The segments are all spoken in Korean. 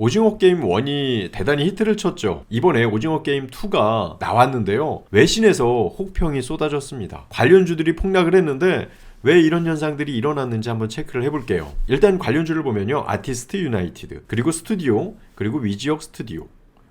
오징어 게임 1이 대단히 히트를 쳤죠. 이번에 오징어 게임 2가 나왔는데요. 외신에서 혹평이 쏟아졌습니다. 관련주들이 폭락을 했는데 왜 이런 현상들이 일어났는지 한번 체크를 해볼게요. 일단 관련주를 보면요. 아티스트 유나이티드, 그리고 스튜디오, 그리고 위지역 스튜디오.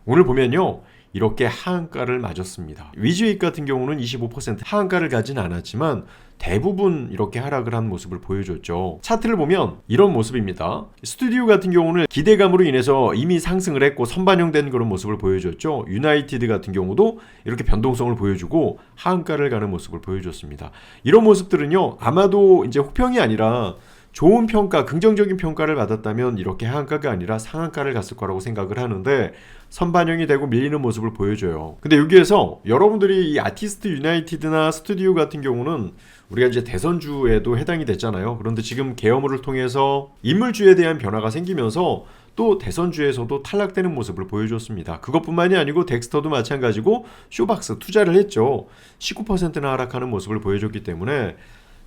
오늘 보면요. 이렇게 하한가를 맞았습니다. 위즈익 같은 경우는 25% 하한가를 가진 않았지만 대부분 이렇게 하락을 한 모습을 보여줬죠. 차트를 보면 이런 모습입니다. 스튜디오 같은 경우는 기대감으로 인해서 이미 상승을 했고 선반영된 그런 모습을 보여줬죠. 유나이티드 같은 경우도 이렇게 변동성을 보여주고 하한가를 가는 모습을 보여줬습니다. 이런 모습들은요. 아마도 이제 혹평이 아니라 좋은 평가, 긍정적인 평가를 받았다면 이렇게 하한가가 아니라 상한가를 갔을 거라고 생각을 하는데 선반영이 되고 밀리는 모습을 보여줘요. 근데 여기에서 여러분들이 이 아티스트 유나이티드나 스튜디오 같은 경우는 우리가 이제 대선주에도 해당이 됐잖아요. 그런데 지금 계엄을 통해서 인물주에 대한 변화가 생기면서 또 대선주에서도 탈락되는 모습을 보여줬습니다. 그것뿐만이 아니고 덱스터도 마찬가지고 쇼박스 투자를 했죠. 19%나 하락하는 모습을 보여줬기 때문에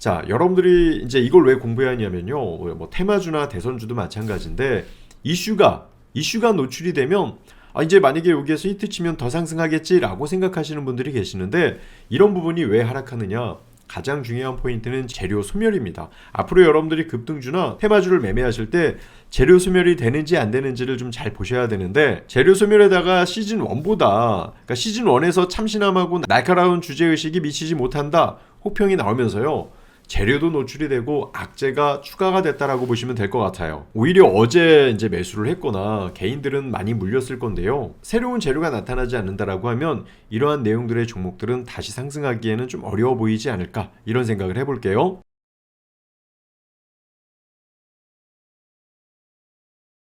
자, 여러분들이 이제 이걸 왜 공부해야 하냐면요. 뭐 테마주나 대선주도 마찬가지인데 이슈가 이슈가 노출이 되면 아 이제 만약에 여기에서 히트 치면 더 상승하겠지라고 생각하시는 분들이 계시는데 이런 부분이 왜 하락하느냐? 가장 중요한 포인트는 재료 소멸입니다. 앞으로 여러분들이 급등주나 테마주를 매매하실 때 재료 소멸이 되는지 안 되는지를 좀 잘 보셔야 되는데 재료 소멸에다가 시즌 1보다 그러니까 시즌 1에서 참신함하고 날카로운 주제 의식이 미치지 못한다 혹평이 나오면서요. 재료도 노출이 되고 악재가 추가가 됐다라고 보시면 될 것 같아요. 오히려 어제 이제 매수를 했거나 개인들은 많이 물렸을 건데요. 새로운 재료가 나타나지 않는다라고 하면 이러한 내용들의 종목들은 다시 상승하기에는 좀 어려워 보이지 않을까 이런 생각을 해볼게요.